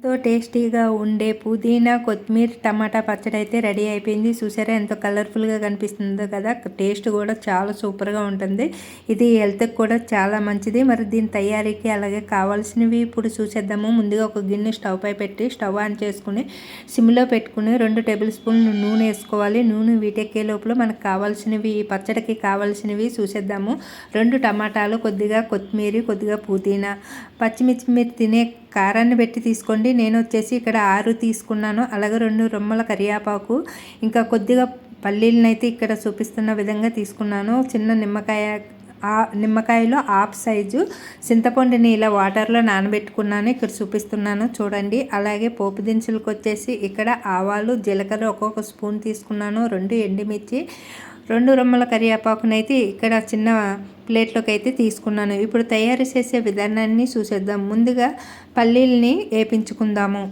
ఎంతో టేస్టీగా ఉండే పుదీనా కొత్తిమీర టమాటా పచ్చడి అయితే రెడీ అయిపోయింది. చూసారా ఎంతో కలర్ఫుల్గా కనిపిస్తుందో కదా. టేస్ట్ కూడా చాలా సూపర్గా ఉంటుంది. ఇది హెల్త్కి కూడా చాలా మంచిది. మరి దీని తయారీకి అలాగే కావాల్సినవి ఇప్పుడు చూసేద్దాము. ముందుగా ఒక గిన్నె స్టవ్ పై పెట్టి స్టవ్ ఆన్ చేసుకుని సిమ్లో పెట్టుకుని రెండు టేబుల్ స్పూన్లు నూనె వేసుకోవాలి. నూనె వీటెక్కే లోపల మనకు కావాల్సినవి పచ్చడికి కావాల్సినవి చూసేద్దాము. రెండు టమాటాలు కొద్దిగా కొత్తిమీర కొద్దిగా పుదీనా. పచ్చిమిర్చి మీరు తినే కారాన్ని పెట్టి తీసుకోండి. నేను వచ్చేసి ఇక్కడ ఆరు తీసుకున్నాను. అలాగే రెండు రొమ్మల కరియాపాకు ఇంకా కొద్దిగా పల్లీలనైతే ఇక్కడ చూపిస్తున్న విధంగా తీసుకున్నాను. చిన్న నిమ్మకాయ ఆ నిమ్మకాయలో హాఫ్ సైజు చింతపండుని ఇలా వాటర్లో నానబెట్టుకున్నాను. ఇక్కడ చూపిస్తున్నాను చూడండి. అలాగే పోపు దినుసులకు వచ్చేసి ఇక్కడ ఆవాలు జీలకర్ర ఒక్కొక్క స్పూన్ తీసుకున్నాను రెండు ఎండుమిర్చి రెండు రొమ్మల కరివేపాకునైతే ఇక్కడ చిన్న ప్లేట్లోకి అయితే తీసుకున్నాను. ఇప్పుడు తయారు చేసే విధానాన్ని చూసేద్దాం. ముందుగా పల్లీల్ని వేపించుకుందాము.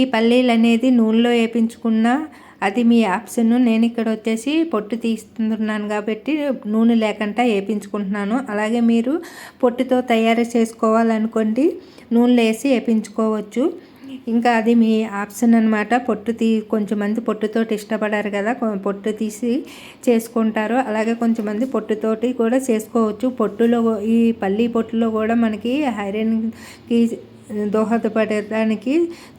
ఈ పల్లీలు అనేది నూనెలో వేపించుకున్న అది మీ ఆప్షన్. నేను ఇక్కడ వచ్చేసి పొట్టు తీస్తున్నాను కాబట్టి నూనె లేకుండా వేపించుకుంటున్నాను. అలాగే మీరు పొట్టుతో తయారు చేసుకోవాలనుకోండి నూనెలో వేసి వేపించుకోవచ్చు. ఇంకా అది మీ ఆప్షన్ అనమాట పొట్టు తీ కొంచెం మంది పొట్టుతో ఇష్టపడారు కదా పొట్టు తీసి చేసుకుంటారు. అలాగే కొంచెం మంది పొట్టుతోటి కూడా చేసుకోవచ్చు. పొట్టులో ఈ పల్లి పొట్టులో కూడా మనకి ఐరన్కి దోహదపడటానికి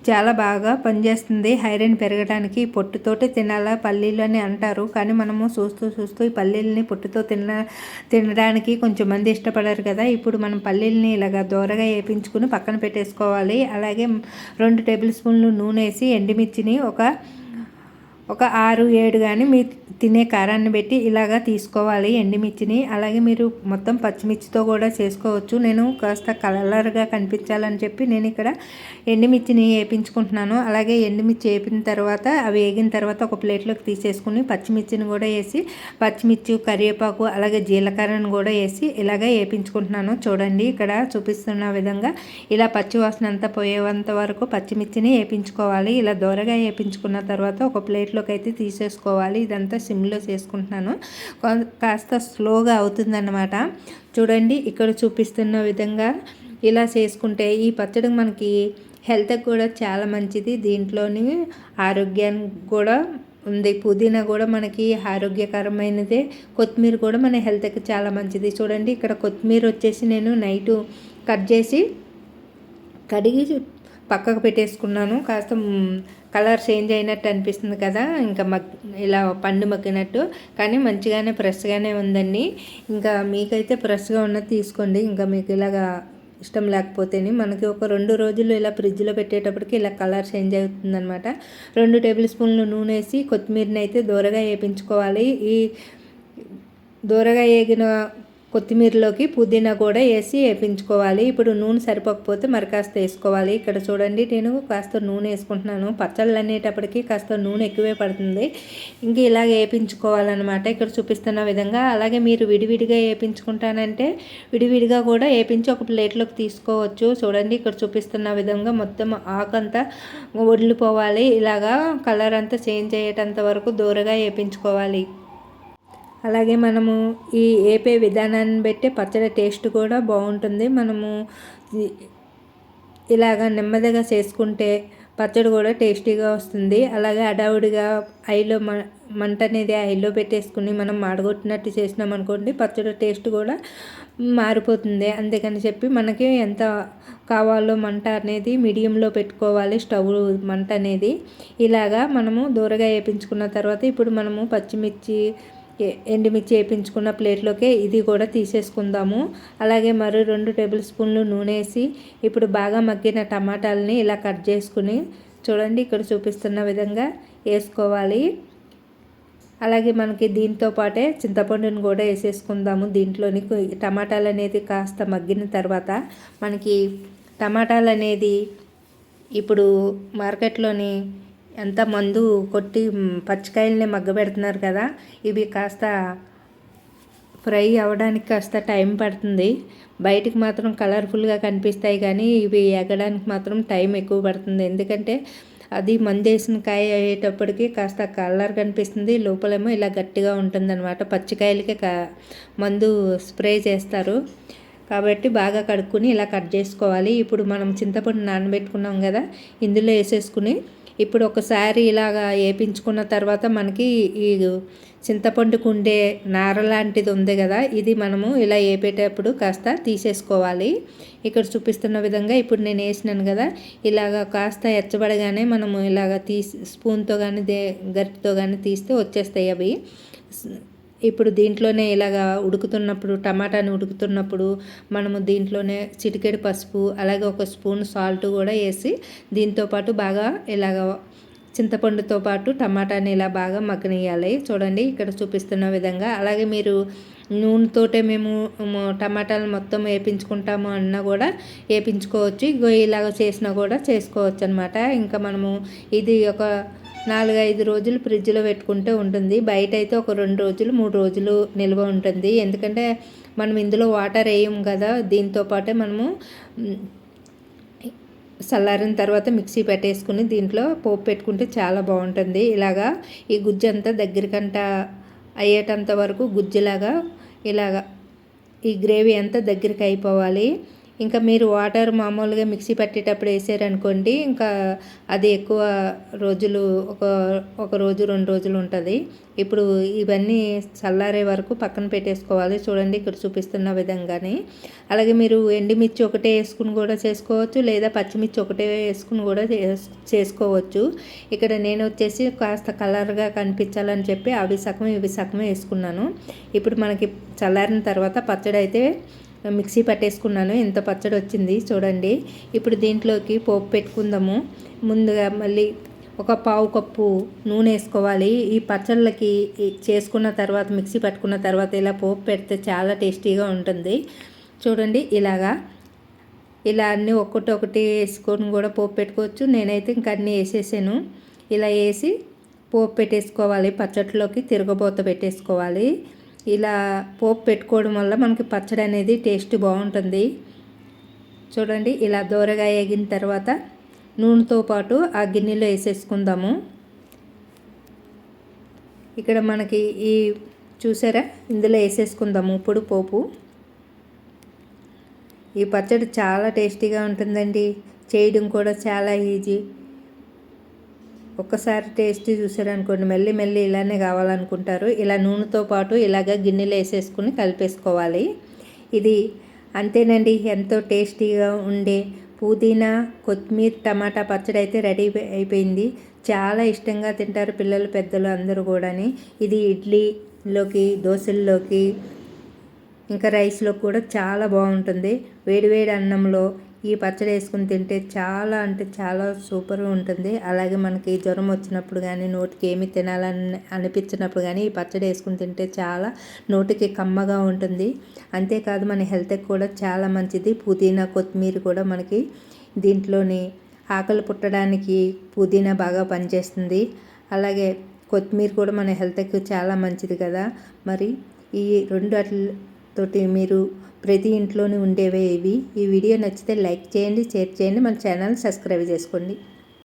చాలా బాగా పనిచేస్తుంది. హైరన్ పెరగడానికి పొట్టుతోటి తినాలా పల్లీలు అని అంటారు. కానీ మనము చూస్తూ చూస్తూ ఈ పల్లీలని పొట్టుతో తిన తినడానికి కొంచెం మంది ఇష్టపడరు కదా. ఇప్పుడు మనం పల్లీలని ఇలాగ దూరగా వేపించుకుని పక్కన పెట్టేసుకోవాలి. అలాగే రెండు టేబుల్ స్పూన్లు నూనె వేసి ఎండుమిర్చిని ఒక ఒక ఆరు ఏడు కానీ మీ తినే కారాన్ని పెట్టి ఇలాగా తీసుకోవాలి ఎండుమిర్చిని. అలాగే మీరు మొత్తం పచ్చిమిర్చితో కూడా చేసుకోవచ్చు. నేను కాస్త కలర్గా కనిపించాలని చెప్పి నేను ఇక్కడ ఎండుమిర్చిని వేపించుకుంటున్నాను. అలాగే ఎండుమిర్చి వేపిన తర్వాత అవి వేగిన తర్వాత ఒక ప్లేట్లోకి తీసేసుకుని పచ్చిమిర్చిని కూడా వేసి పచ్చిమిర్చి కరివేపాకు అలాగే జీలకర్రను కూడా వేసి ఇలాగ వేపించుకుంటున్నాను. చూడండి ఇక్కడ చూపిస్తున్న విధంగా ఇలా పచ్చి వాసన అంతా పోయేంత వరకు పచ్చిమిర్చిని వేపించుకోవాలి. ఇలా దూరగా వేపించుకున్న తర్వాత ఒక ప్లేట్లో ప్లేట్లోకి అయితే తీసేసుకోవాలి. ఇదంతా సిమ్లో చేసుకుంటున్నాను. కాస్త స్లోగా అవుతుందన్నమాట. చూడండి ఇక్కడ చూపిస్తున్న విధంగా ఇలా చేసుకుంటే ఈ పచ్చడి మనకి హెల్త్కి కూడా చాలా మంచిది. దీంట్లోని ఆరోగ్యానికి కూడా ఉంది. పుదీనా కూడా మనకి ఆరోగ్యకరమైనదే. కొత్తిమీర కూడా మన హెల్త్కి చాలా మంచిది. చూడండి ఇక్కడ కొత్తిమీర వచ్చేసి నేను నైటు కట్ చేసి కడిగి పక్కకు పెట్టేసుకున్నాను. కాస్త కలర్ చేంజ్ అయినట్టు అనిపిస్తుంది కదా ఇంకా మగ్ ఇలా పండు మగ్గినట్టు. కానీ మంచిగానే ఫ్రెష్గానే ఉందండి. ఇంకా మీకైతే ఫ్రెష్గా ఉన్నది తీసుకోండి. ఇంకా మీకు ఇలాగా ఇష్టం లేకపోతేనే మనకి ఒక రెండు రోజులు ఇలా ఫ్రిడ్జ్లో పెట్టేటప్పటికి ఇలా కలర్ చేంజ్ అవుతుందనమాట రెండు టేబుల్ స్పూన్లు నూనె వేసి కొత్తిమీరని అయితే దూరగా వేయించుకోవాలి ఈ దూరగా వేగిన కొత్తిమీరలోకి పుదీనా కూడా వేసి వేపించుకోవాలి. ఇప్పుడు నూనె సరిపోకపోతే మరి కాస్త వేసుకోవాలి. ఇక్కడ చూడండి నేను కాస్త నూనె వేసుకుంటున్నాను. పచ్చళ్ళు అనేటప్పటికి కాస్త నూనె ఎక్కువే పడుతుంది. ఇంక ఇలాగ వేపించుకోవాలన్నమాట. ఇక్కడ చూపిస్తున్న విధంగా. అలాగే మీరు విడివిడిగా వేపించుకుంటానంటే విడివిడిగా కూడా వేపించి ఒక ప్లేట్లోకి తీసుకోవచ్చు. చూడండి ఇక్కడ చూపిస్తున్న విధంగా మొత్తం ఆకంతా వదిలిపోవాలి. ఇలాగా కలర్ అంతా చేంజ్ అయ్యేటంత వరకు దూరగా వేపించుకోవాలి. అలాగే మనము ఈ ఏపే విధానాన్ని బట్టి పచ్చడి టేస్ట్ కూడా బాగుంటుంది. మనము ఇలాగ నెమ్మదిగా చేసుకుంటే పచ్చడి కూడా టేస్టీగా వస్తుంది. అలాగే అడావుడిగా ఐలో మంట అనేది ఐలో పెట్టేసుకుని మనం మాడగొట్టినట్టు చేసినాం అనుకోండి పచ్చడి టేస్ట్ కూడా మారిపోతుంది. అందుకని చెప్పి మనకి ఎంత కావాలో మంట అనేది మీడియంలో పెట్టుకోవాలి స్టవ్ మంట అనేది. ఇలాగా మనము దూరగా వేయించుకున్న తర్వాత ఇప్పుడు మనము పచ్చిమిర్చి ఎండుమిర్చి వేయించుకున్న ప్లేట్లోకే ఇది కూడా తీసేసుకుందాము. అలాగే మరో రెండు టేబుల్ స్పూన్లు నూనె వేసి ఇప్పుడు బాగా మగ్గిన టమాటాలని ఇలా కట్ చేసుకుని చూడండి ఇక్కడ చూపిస్తున్న విధంగా వేసుకోవాలి. అలాగే మనకి దీంతో పాటే చింతపండుని కూడా వేసేసుకుందాము. దీంట్లోని టమాటాలు అనేది కాస్త మగ్గిన తర్వాత మనకి టమాటాలు అనేది ఇప్పుడు మార్కెట్లోని ఎంత మందు కొట్టి పచ్చికాయల్ని మగ్గబెడుతున్నారు కదా ఇవి కాస్త ఫ్రై అవ్వడానికి కాస్త టైం పడుతుంది. బయటికి మాత్రం కలర్ఫుల్గా కనిపిస్తాయి కానీ ఇవి ఎగడానికి మాత్రం టైం ఎక్కువ పడుతుంది. ఎందుకంటే అది మందేసిన కాయ అయ్యేటప్పటికి కాస్త కలర్ కనిపిస్తుంది. లోపలేమో ఇలా గట్టిగా ఉంటుందన్నమాట. కా మందు స్ప్రే చేస్తారు. కాబట్టి బాగా కడుక్కుని ఇలా కట్ చేసుకోవాలి. ఇప్పుడు మనం చింతపండు నానబెట్టుకున్నాం కదా ఇందులో వేసేసుకుని ఇప్పుడు ఒకసారి ఇలాగా వేపించుకున్న తర్వాత మనకి ఈ చింతపండుకు ఉండే నార లాంటిది ఉంది కదా ఇది మనము ఇలా వేపేటప్పుడు కాస్త తీసేసుకోవాలి. ఇక్కడ చూపిస్తున్న విధంగా ఇప్పుడు నేను వేసినాను కదా ఇలాగ కాస్త ఎచ్చబడగానే మనము ఇలాగ తీసి స్పూన్తో కానీ దే గరిటితో కానీ తీస్తే వచ్చేస్తాయి అవి. ఇప్పుడు దీంట్లోనే ఇలాగా ఉడుకుతున్నప్పుడు టమాటాని ఉడుకుతున్నప్పుడు మనము దీంట్లోనే చిటికెడు పసుపు అలాగే ఒక స్పూన్ సాల్ట్ కూడా వేసి దీంతోపాటు బాగా ఇలాగ చింతపండుతో పాటు టమాటాని ఇలా బాగా మగ్గనియాలి చూడండి ఇక్కడ చూపిస్తున్న విధంగా. అలాగే మీరు నూనెతోటే మేము టమాటాలు మొత్తం వేపించుకుంటాము అన్నా కూడా వేపించుకోవచ్చు. ఇగో ఇలాగ చేసినా కూడా చేసుకోవచ్చు అనమాట ఇంకా మనము ఇది ఒక నాలుగైదు రోజులు ఫ్రిడ్జ్లో పెట్టుకుంటే ఉంటుంది. బయట అయితే ఒక రెండు రోజులు మూడు రోజులు నిల్వ ఉంటుంది. ఎందుకంటే మనం ఇందులో వాటర్ వేయం కదా దీంతో పాటే మనము చల్లారిన తర్వాత మిక్సీ పెట్టేసుకుని దీంట్లో పోపు పెట్టుకుంటే చాలా బాగుంటుంది. ఇలాగా ఈ గుజ్జు అంతా దగ్గరికంట అయ్యేటంత వరకు గుజ్జులాగా ఇలాగా ఈ గ్రేవీ అంతా దగ్గరికి అయిపోవాలి ఇంకా మీరు వాటర్ మామూలుగా మిక్సీ పట్టేటప్పుడు వేసారనుకోండి ఇంకా అది ఎక్కువ రోజులు ఒక ఒక రోజు రెండు రోజులు ఉంటుంది. ఇప్పుడు ఇవన్నీ చల్లారే వరకు పక్కన పెట్టేసుకోవాలి. చూడండి ఇక్కడ చూపిస్తున్న విధంగానే. అలాగే మీరు ఎండుమిర్చి ఒకటే వేసుకుని కూడా చేసుకోవచ్చు లేదా పచ్చిమిర్చి ఒకటే వేసుకుని కూడా చేసుకోవచ్చు. ఇక్కడ నేను వచ్చేసి కాస్త కలర్గా కనిపించాలని చెప్పి అవి సగం ఇవి సగం వేసుకున్నాను. ఇప్పుడు మనకి చల్లారిన తర్వాత పచ్చడి అయితే మిక్సీ పట్టేసుకున్నాను. ఎంత పచ్చడి వచ్చింది చూడండి. ఇప్పుడు దీంట్లోకి పోపు పెట్టుకుందాము. ముందుగా మళ్ళీ ఒక పావు కప్పు నూనె వేసుకోవాలి. ఈ పచ్చళ్ళకి చేసుకున్న తర్వాత మిక్సీ పట్టుకున్న తర్వాత ఇలా పోపు పెడితే చాలా టేస్టీగా ఉంటుంది. చూడండి ఇలాగా. ఇలా అన్నీ ఒక్కటి ఒకటి వేసుకొని కూడా పోపు పెట్టుకోవచ్చు. నేనైతే ఇంక అన్నీ వేసేసాను. ఇలా వేసి పోపు పెట్టేసుకోవాలి. పచ్చట్లోకి తిరగబోత పెట్టేసుకోవాలి. ఇలా పోపు పెట్టుకోవడం వల్ల మనకి పచ్చడి అనేది టేస్ట్ బాగుంటుంది. చూడండి ఇలా దూరగా వేగిన తర్వాత నూనెతో పాటు ఆ గిన్నెలో వేసేసుకుందాము. ఇక్కడ మనకి ఈ చూసారా? ఇందులో వేసేసుకుందాము ఇప్పుడు పోపు. ఈ పచ్చడి చాలా టేస్టీగా ఉంటుందండి. చేయడం కూడా చాలా ఈజీ. ఒక్కసారి టేస్ట్ చూసారనుకోండి మెల్లి మెల్లి ఇలానే కావాలనుకుంటారు. ఇలా నూనెతో పాటు ఇలాగ గిన్నెలు వేసేసుకుని కలిపేసుకోవాలి. ఇది అంతేనండి ఎంతో టేస్టీగా ఉండే పుదీనా కొత్తిమీర టమాటా పచ్చడి అయితే రెడీ అయిపోయింది. చాలా ఇష్టంగా తింటారు పిల్లలు పెద్దలు అందరూ కూడాని. ఇది ఇడ్లీలోకి దోశల్లోకి ఇంకా రైస్లో కూడా చాలా బాగుంటుంది. వేడివేడి అన్నంలో ఈ పచ్చడి వేసుకుని తింటే చాలా అంటే చాలా సూపర్గా ఉంటుంది. అలాగే మనకి జ్వరం వచ్చినప్పుడు కానీ నోటికి ఏమి తినాలని అనిపించినప్పుడు కానీ ఈ పచ్చడి వేసుకుని తింటే చాలా నోటికి కమ్మగా ఉంటుంది. అంతేకాదు మన హెల్త్కి కూడా చాలా మంచిది. పుదీనా కొత్తిమీర కూడా మనకి దీంట్లోని ఆకలి పుట్టడానికి పుదీనా బాగా పనిచేస్తుంది. అలాగే కొత్తిమీర కూడా మన హెల్త్కి చాలా మంచిది కదా. మరి ఈ రెండు తోటి మీరు ప్రతి ఇంట్లోనే ఉండేవే ఇవి. ఈ వీడియో నచ్చితే లైక్ చేయండి షేర్ చేయండి మన ఛానల్ సబ్స్క్రైబ్ చేసుకోండి.